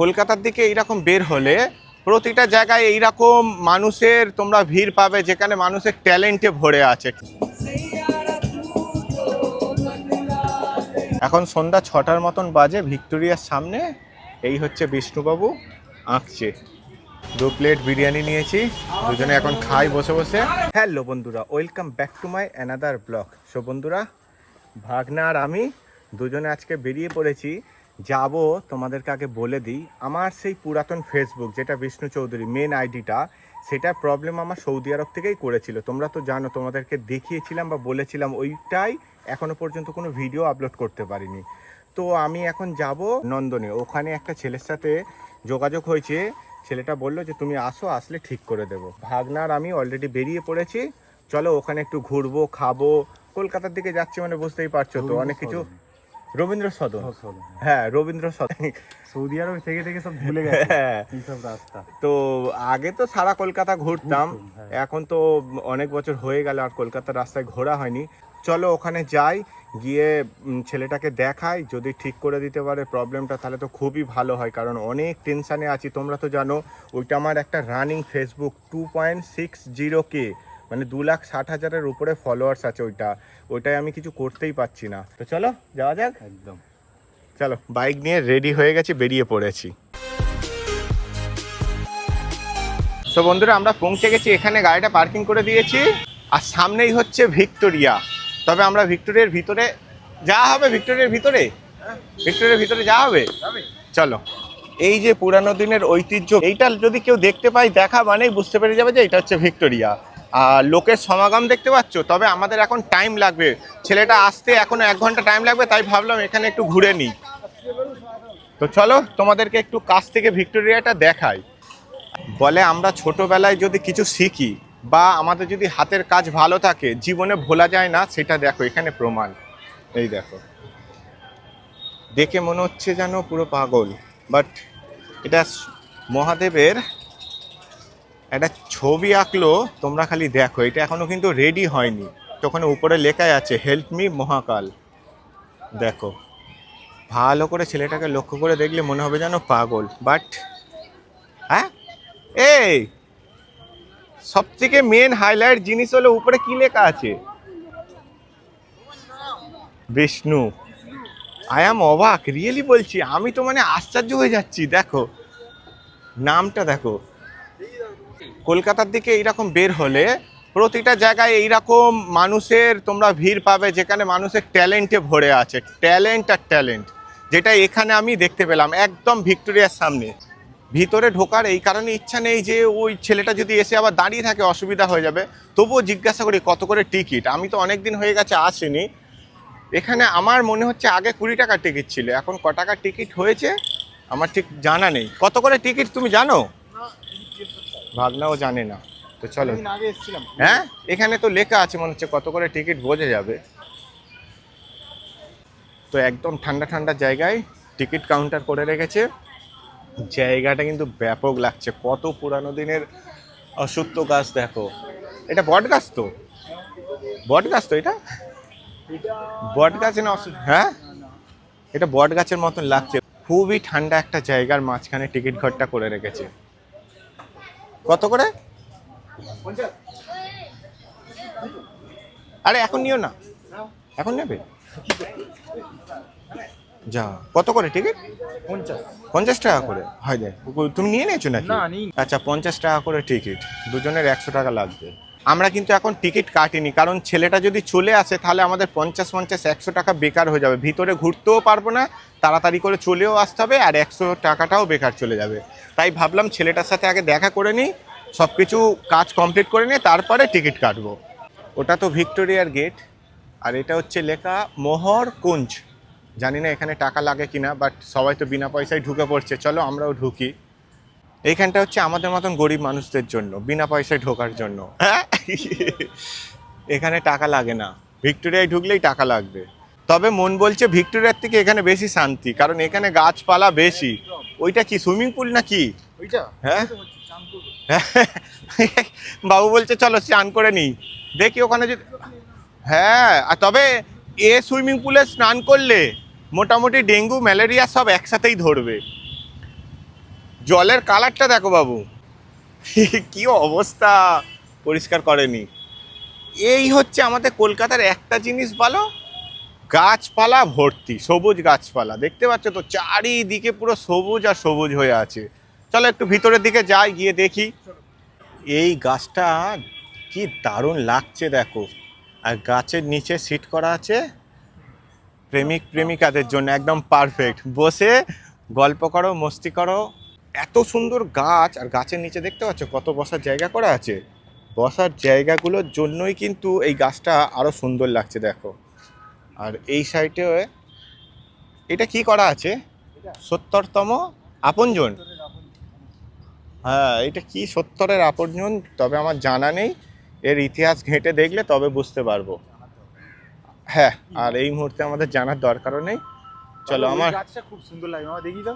কলকাতার দিকে এইরকম বের হলে প্রতিটা জায়গায় এইরকম মানুষের তোমরা ভিড় পাবে যেখানে মানুষের ট্যালেন্টে ভরে আছে। এখন সন্ধ্যা ছটার মতন বাজে, ভিক্টোরিয়ার সামনে। এই হচ্ছে বিষ্ণুবাবু, আঁকছে। দু প্লেট বিরিয়ানি নিয়েছি, দুজনে এখন খাই বসে বসে। হ্যালো বন্ধুরা, welcome back to my another blog. So বন্ধুরা, ভাগনা আর আমি দুজনে আজকে বেরিয়ে পড়েছি যাব তোমাদেরকে আগে বলে দিই আমার সেই পুরাতন ফেসবুক যেটা বিষ্ণু চৌধুরী মেন আইডিটা সেটা প্রবলেম আমার সৌদি আরব থেকেই করেছিল। তোমরা তো জানো তোমাদেরকে দেখিয়েছিলাম বা বলেছিলাম ওইটাই এখনও পর্যন্ত কোনো ভিডিও আপলোড করতে পারিনি। তো আমি এখন যাব নন্দনে। ওখানে একটা ছেলের সাথে যোগাযোগ হয়েছে। ছেলেটা বলল যে তুমি আসো আসলে ঠিক করে দেবো। ভাগনার আমি অলরেডি বেরিয়ে পড়েছি। চলো ওখানে একটু ঘুরবো খাব। কলকাতার দিকে যাচ্ছি মানে বুঝতেই পারছ তো অনেক কিছু রবীন্দ্র সদন। হ্যাঁ। রবীন্দ্র সদন। সৌদি আরব থেকে থেকে সব ভুলে গেছে হ্যাঁ। এইসব রাস্তা। তো আগে তো সারা কলকাতা ঘুরতাম। হ্যাঁ। এখন তো অনেক বছর হয়ে গেল আর কলকাতার রাস্তায় ঘোরা হয়নি। চলো ওখানে যাই গিয়ে ছেলেটাকে দেখাই। যদি ঠিক করে দিতে পারে প্রবলেমটা তাহলে তো খুবই ভালো হয়। কারণ অনেক টেনশানে আছি তোমরা তো জানো ওইটা আমার একটা running Facebook two point six zero K মানে দু লাখ ষাট হাজারের উপরে ফলোয়ার্স আছে ওইটা। ওইটাই আমি কিছু করতেই পারছি না। তো চলো যাওয়া যাক? একদম। চলো বাইক নিয়ে রেডি হয়ে গেছি বেরিয়ে পড়েছি। তো বন্ধুরা আমরা পৌঁছে গেছি এখানে গাড়িটা পার্কিং করে দিয়েছি। আর সামনেই হচ্ছে ভিক্টোরিয়া। তবে আমরা ভিক্টোরিয়ার ভিতরে যাওয়া হবে? ভিক্টোরিয়ার ভিতরে? ভিক্টোরিয়ার ভিতরে যাওয়া হবে? চলো। এই যে পুরানো দিনের ঐতিহ্য এইটা যদি কেউ দেখতে পায় দেখা মানেই বুঝতে পেরে যাবে যে এটা হচ্ছে ভিক্টোরিয়া। আর লোকের সমাগম দেখতে পাচ্ছ? তবে আমাদের এখন টাইম লাগবে। ছেলেটা আসতে এখনও এক ঘণ্টা টাইম লাগবে, তাই ভাবলাম এখানে একটু ঘুরে নিই। তো চলো, তোমাদেরকে একটু কাছ থেকে ভিক্টোরিয়াটা দেখাই। বলে, আমরা ছোটবেলায় যদি কিছু শিখি বা আমাদের যদি হাতের কাজ ভালো থাকে, জীবনে ভোলা যায় না, সেটা দেখো, এখানে প্রমাণ। এই দেখো। দেখে মনে হচ্ছে যেন পুরো পাগল বাট এটা মহাদেবের একটা ছবি আঁকলো, তোমরা খালি দেখো, এটা এখনও কিন্তু রেডি হয়নি। তো ওখানে উপরে লেখাই আছে হেল্প মি মহাকাল। দেখো, ভালো করে ছেলেটাকে লক্ষ্য করে দেখলে মনে হবে যেন পাগল বাট হ্যাঁ? এই সব থেকে মেন হাইলাইট জিনিস হলো উপরে কি লেখা আছে? বিষ্ণু। আই এম অবাক রিয়েলি বলছি, আমি তো মানে আশ্চর্য হয়ে যাচ্ছি, দেখো, নামটা দেখো। কলকাতার দিকে এইরকম বের হলে প্রতিটা জায়গায় এইরকম মানুষের তোমরা ভিড় পাবে, যেখানে মানুষের ট্যালেন্টে ভরে আছে, ট্যালেন্ট আর ট্যালেন্ট, যেটা এখানে আমি দেখতে পেলাম একদম ভিক্টোরিয়ার সামনে। ভিতরে ঢোকার এই কারণে ইচ্ছা নেই যে ওই ছেলেটা যদি এসে আবার দাঁড়িয়ে থাকে, অসুবিধা হয়ে যাবে। তবুও জিজ্ঞাসা করি, কত করে টিকিট? আমি তো অনেক দিন হয়ে গেছে, আসিনি। এখানে আমার মনে হচ্ছে আগে কুড়ি টাকার টিকিট ছিল, এখন ক টাকার টিকিট হয়েছে, আমার ঠিক জানা নেই। কত করে টিকিট তুমি জানো? ভাগনাও জানে না। তো চলো। হ্যাঁ? এখানে তো লেখা আছে মনে হচ্ছে কত করে টিকিট বোঝা যাবে। তো একদম ঠান্ডা ঠান্ডা জায়গায় টিকিট কাউন্টার করে রেখেছে। জায়গাটা কিন্তু ব্যাপক লাগছে। কত পুরানো দিনের অসত্য গাছ দেখো। এটা বট গাছ তো? বট গাছ তো এটা? বট গাছ না হ্যাঁ? এটা বট গাছের মতন লাগছে। খুবই ঠান্ডা একটা জায়গার মাঝখানে টিকিট ঘরটা করে রেখেছে। কত করে? আরে এখন নিও না। এখন নেবে? যা কত করে টিকিট? পঞ্চাশ টাকা করে। হয় তুমি নিয়ে নিয়েছো নাকি? আচ্ছা পঞ্চাশ টাকা করে টিকিট। দুজনের একশো টাকা লাগবে। আমরা কিন্তু এখন টিকিট কাটিনি, কারণ ছেলেটা যদি চলে আসে তাহলে আমাদের পঞ্চাশ পঞ্চাশ একশো টাকা বেকার হয়ে যাবে। ভিতরে ঘুরতেও পারব না, তাড়াতাড়ি করে চলেও আসতে হবে আর একশো টাকাটাও বেকার চলে যাবে। তাই ভাবলাম ছেলেটার সাথে আগে দেখা করে নিই সব কিছু কাজ কমপ্লিট করে নিয়ে তারপরে টিকিট কাটবো। ওটা তো ভিক্টোরিয়ার গেট, আর এটা হচ্ছে লেখা মোহর কুঞ্জ। জানি না এখানে টাকা লাগে কিনা বাট সবাই তো বিনা পয়সায় ঢুকে পড়ছে, চলো আমরাও ঢুকি। এইখানটা হচ্ছে আমাদের মতন গরিব মানুষদের জন্য, বিনা পয়সায় ঢোকার জন্য। হ্যাঁ? এখানে টাকা লাগে না। ভিক্টোরিয়ায় ঢুকলেই টাকা লাগবে। তবে মন বলছে ভিক্টোরিয়ার থেকে এখানে বেশি শান্তি কারণ এখানে গাছপালা বেশি। ওইটা কি সুইমিং পুল না কি হ্যাঁ? বাবু বলছে চলো স্নান করে নিই। দেখি ওখানে যদি হ্যাঁ আর তবে এ সুইমিং পুলে স্নান করলে মোটামুটি ডেঙ্গু ম্যালেরিয়া সব একসাথেই ধরবে। জলের কালারটা দেখো বাবু। কি অবস্থা! পরিষ্কার করেনি। এই হচ্ছে আমাদের কলকাতার একটা জিনিস ভালো, গাছপালা ভর্তি, সবুজ গাছপালা। দেখতে পাচ্ছ তো, চারিদিকে পুরো সবুজ আর সবুজ হয়ে আছে। চলো একটু ভিতরের দিকে যাই, গিয়ে দেখি। এই গাছটা কি দারুণ লাগছে দেখো। আর গাছের নিচে সিট করা আছে প্রেমিক, প্রেমিকাদের জন্য, একদম পারফেক্ট বসে গল্প করো, মস্তি করো। এত সুন্দর গাছ, আর গাছের নিচে দেখতে পাচ্ছ কত বসার জায়গা করা আছে। বসার জায়গাগুলোর জন্যই কিন্তু এই গাছটা আরও সুন্দর লাগছে দেখো। আর এই সাইডে এটা কি করা আছে? সত্তরতম আপনজন? হ্যাঁ এটা কি সত্তরের আপনজন? তবে আমার জানা নেই। এর ইতিহাস ঘেঁটে দেখলে তবে বুঝতে পারব। হ্যাঁ আর এই মুহূর্তে আমাদের জানার দরকারও নেই। চলো আমার গাছটা খুব সুন্দর লাগে। মামা দেখি তো।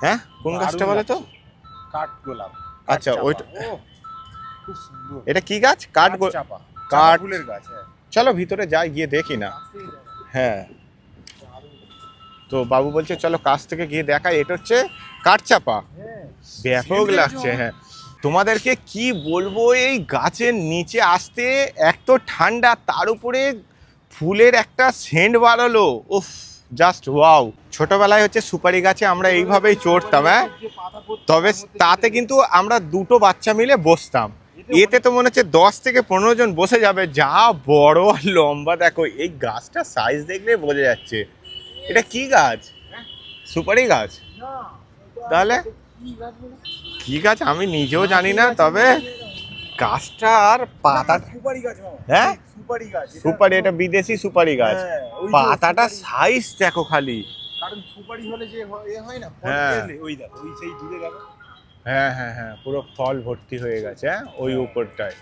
হ্যাঁ কোন গাছটা বলো তো? কাঠ গোলাপ। আচ্ছা, ওইটা- খুব সুন্দর। এটা কি গাছ? কাঠ কাঠ- ফুলের গাছ হ্যাঁ। চলো ভিতরে যাই গিয়ে দেখি না। হ্যাঁ। তো বাবু বলছে চলো কাছ থেকে গিয়ে দেখাই। এটা হচ্ছে কাঠচাপা হ্যাঁ। ব্যাপক লাগছে হ্যাঁ। তোমাদেরকে কি বলব এই গাছের নিচে আসতে এক তো ঠান্ডা তার উপরে ফুলের একটা সেন্ট বাড়ালো। উফ জাস্ট ওয়াও। ছোটবেলায় হচ্ছে সুপারি গাছে আমরা এইভাবেই চড়তাম হ্যাঁ। তবে তাতে কিন্তু আমরা দুটো বাচ্চা মিলে বসতাম। এতে তো মনে হচ্ছে দশ থেকে পনেরো জন বসে যাবে। যা বড় আর লম্বা দেখো এই গাছটা সাইজ দেখলে বোঝা যাচ্ছে। এটা কি গাছ? সুপারি গাছ? তাহলে? কি গাছ? আমি নিজেও জানি না তবে গাছটার পাতা সুপারি গাছ হ্যাঁ? সুপারি গাছ এটা- সুপারি এটা বিদেশি সুপারি গাছ। হ্যাঁ, পাতাটা সাইজ দেখো খালি। কারণ সুপারি হলে যে হয়- না হ্যাঁ। ওই দেখো ওই সেই দূরে হ্যাঁ হ্যাঁ হ্যাঁ পুরো ফল ভর্তি হয়ে গেছে হ্যাঁ ওই উপরটায়।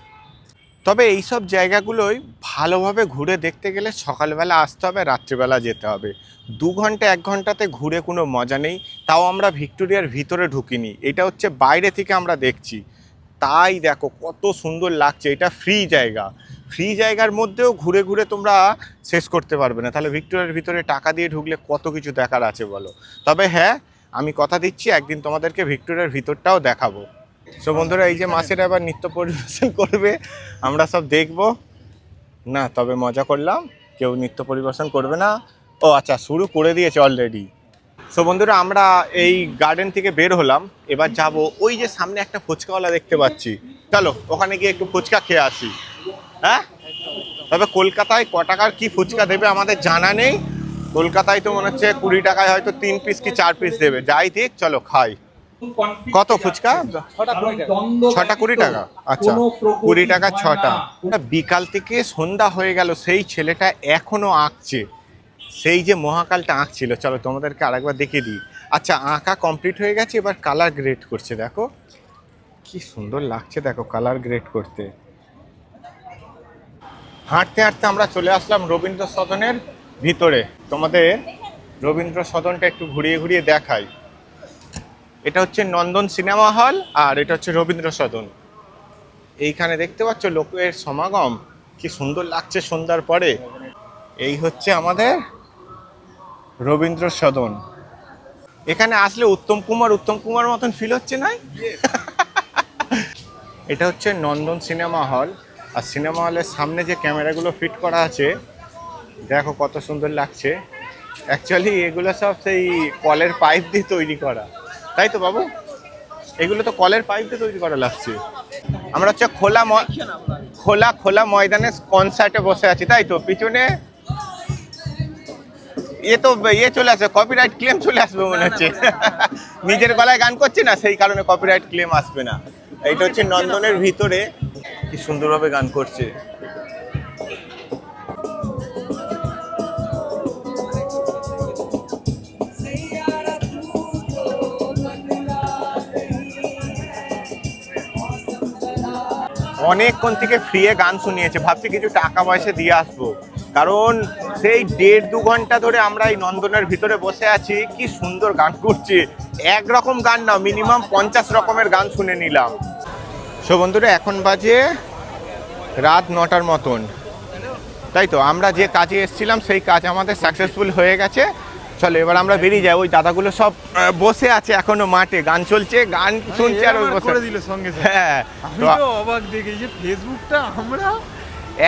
তবে এইসব জায়গাগুলোই ভালোভাবে ঘুরে দেখতে গেলে সকালবেলা আসতে হবে রাত্রিবেলা যেতে হবে। দু ঘণ্টা এক ঘন্টাতে ঘুরে কোনো মজা নেই তাও আমরা ভিক্টোরিয়ার ভিতরে ঢুকিনি এটা হচ্ছে বাইরে থেকে আমরা দেখছি। তাই দেখো কত সুন্দর লাগছে এটা ফ্রি জায়গা। ফ্রি জায়গার মধ্যেও ঘুরে ঘুরে তোমরা শেষ করতে পারবে না। তাহলে ভিক্টোরিয়ার ভিতরে টাকা দিয়ে ঢুকলে কত কিছু দেখার আছে বলো। তবে হ্যাঁ আমি কথা দিচ্ছি, একদিন তোমাদেরকে ভিক্টোরিয়ার ভিতরটাও দেখাবো। সো বন্ধুরা, এই যে মাসের আবার নৃত্য পরিবেশন করবে, আমরা সব দেখব। না, তবে মজা করলাম, কেউ নৃত্য পরিবেশন করবে না। ও আচ্ছা শুরু করে দিয়েছে অলরেডি সো বন্ধুরা, আমরা এই গার্ডেন থেকে বের হলাম, এবার যাব ওই যে সামনে একটা ফুচকাওয়ালা দেখতে পাচ্ছি। চলো, ওখানে গিয়ে একটু ফুচকা খেয়ে আসি। হ্যাঁ? তবে কলকাতায় ক টাকার কি ফুচকা দেবে আমাদের জানা নেই। কলকাতায় তো মনে হচ্ছে কুড়ি টাকায় হয়তো তিন পিস কি চার পিস দেবে। যাই দিক চলো খাই। কত ফুচকা? ছটা কুড়ি টাকা। আচ্ছা কুড়ি টাকা ছটা। বিকাল থেকে সন্ধ্যা হয়ে গেল সেই ছেলেটা এখনও আঁকছে। সেই যে মহাকালটা আঁকছিল চলো তোমাদেরকে আরেকবার দেখিয়ে দিই। আচ্ছা আঁকা কমপ্লিট হয়ে গেছে এবার কালার গ্রেড করছে দেখো। কি সুন্দর লাগছে দেখো কালার গ্রেড করতে। হাঁটতে হাঁটতে আমরা চলে আসলাম রবীন্দ্র সদনের ভিতরে। তোমাদের রবীন্দ্র সদনটা একটু ঘুরিয়ে ঘুরিয়ে দেখাই। এটা হচ্ছে নন্দন সিনেমা হল আর এটা হচ্ছে রবীন্দ্র সদন। এইখানে দেখতে পাচ্ছ লোকের সমাগম। কি সুন্দর লাগছে সন্ধ্যার পরে। এই হচ্ছে আমাদের রবীন্দ্র সদন। এখানে আসলে উত্তম কুমার উত্তম কুমার মতন ফিল হচ্ছে না? এটা হচ্ছে নন্দন সিনেমা হল। আর সিনেমা হলের সামনে যে ক্যামেরাগুলো ফিট করা আছে দেখো কত সুন্দর লাগছে। অ্যাকচুয়ালি এগুলো সব সেই কলের পাইপ দিয়ে তৈরি করা। তাই তো বাবু? এগুলো তো কলের পাইপ দিয়ে তৈরি করা লাগছে। আমরা হচ্ছে খোলা খোলা খোলা ময়দানে কনসার্টে বসে আছি তাই তো? পিছনে এ তো ইয়ে চলে আসবে কপিরাইট ক্লেম চলে আসবে মনে হচ্ছে। নিজের গলায় গান করছে না? সেই কারণে কপিরাইট ক্লেম আসবে না। এটা হচ্ছে নন্দনের ভিতরে। কি সুন্দরভাবে গান করছে। অনেকক্ষণ থেকে ফ্রিয়ে গান শুনিয়েছে। ভাবছি কিছু টাকা পয়সা দিয়ে আসব। কারণ সেই দেড় দু ঘণ্টা ধরে আমরা এই নন্দনের ভিতরে বসে আছি। কি সুন্দর গান করছে। একরকম গান না মিনিমাম পঞ্চাশ রকমের গান শুনে নিলাম। সো বন্ধুরা, এখন বাজে রাত নটার মতন। তাই তো? আমরা যে কাজে এসেছিলাম, সেই কাজ আমাদের সাকসেসফুল হয়ে গেছে। চলো এবার আমরা বেরিয়ে যাই। ওই দাদাগুলো সব বসে আছে এখনও মাঠে। গান চলছে গান শুনছে আর ওই বসে দিল সঙ্গে। হ্যাঁ অবাক দেখে যে ফেসবুকটা আমরা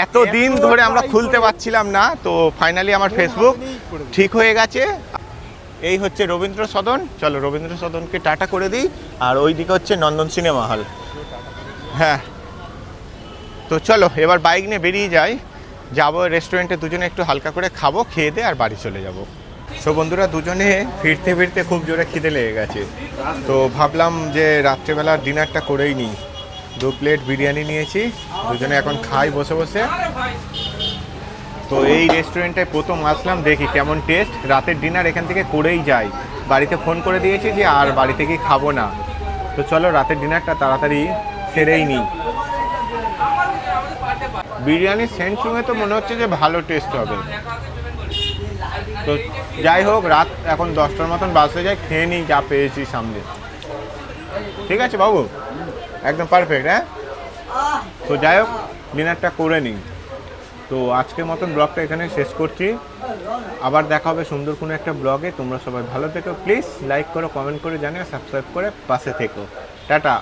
এত দিন ধরে আমরা খুলতে পারছিলাম না তো ফাইনালি আমার ফেসবুক। ঠিক হয়ে গেছে। এই হচ্ছে রবীন্দ্র সদন। চলো রবীন্দ্র সদনকে টাটা করে দিই। আর ওইদিকে হচ্ছে নন্দন সিনেমা হল। হ্যাঁ। তো চলো এবার বাইক নিয়ে বেরিয়ে যাই। যাব রেস্টুরেন্টে দুজনে একটু হালকা করে খাব খেয়ে দিয়ে আর বাড়ি চলে যাব। সো বন্ধুরা দুজনে ফিরতে ফিরতে খুব জোরে খিদে লেগে গেছে। তো ভাবলাম যে রাত্রেবেলা ডিনারটা করেই নিই। দু প্লেট বিরিয়ানি নিয়েছি, দুজনে এখন খাই বসে বসে। তো এই রেস্টুরেন্টে প্রথম আসলাম, দেখি কেমন টেস্ট। রাতের ডিনার এখান থেকে করেই যাই। বাড়িতে ফোন করে দিয়েছি যে আর বাড়ি থেকে খাব না। তো চলো রাতের ডিনারটা তাড়াতাড়ি সেরেই নিই। বিরিয়ানির সেন্ট তো মনে হচ্ছে যে ভালো টেস্ট হবে। তো যাই হোক, রাত এখন দশটার মতন বাসে যাই খেয়ে নিই যা পেয়েছি সামনে। ঠিক আছে বাবু? একদম পারফেক্ট হ্যাঁ? তো যাই হোক ডিনারটা করে নিই। তো আজকের মতন ব্লগটা এখানে শেষ করছি। আবার দেখা হবে সুন্দর কোনো একটা ব্লগে। তোমরা সবাই ভালো থেকো। প্লিজ লাইক করো কমেন্ট করে জানিও সাবস্ক্রাইব করে পাশে থেকো। টাটা।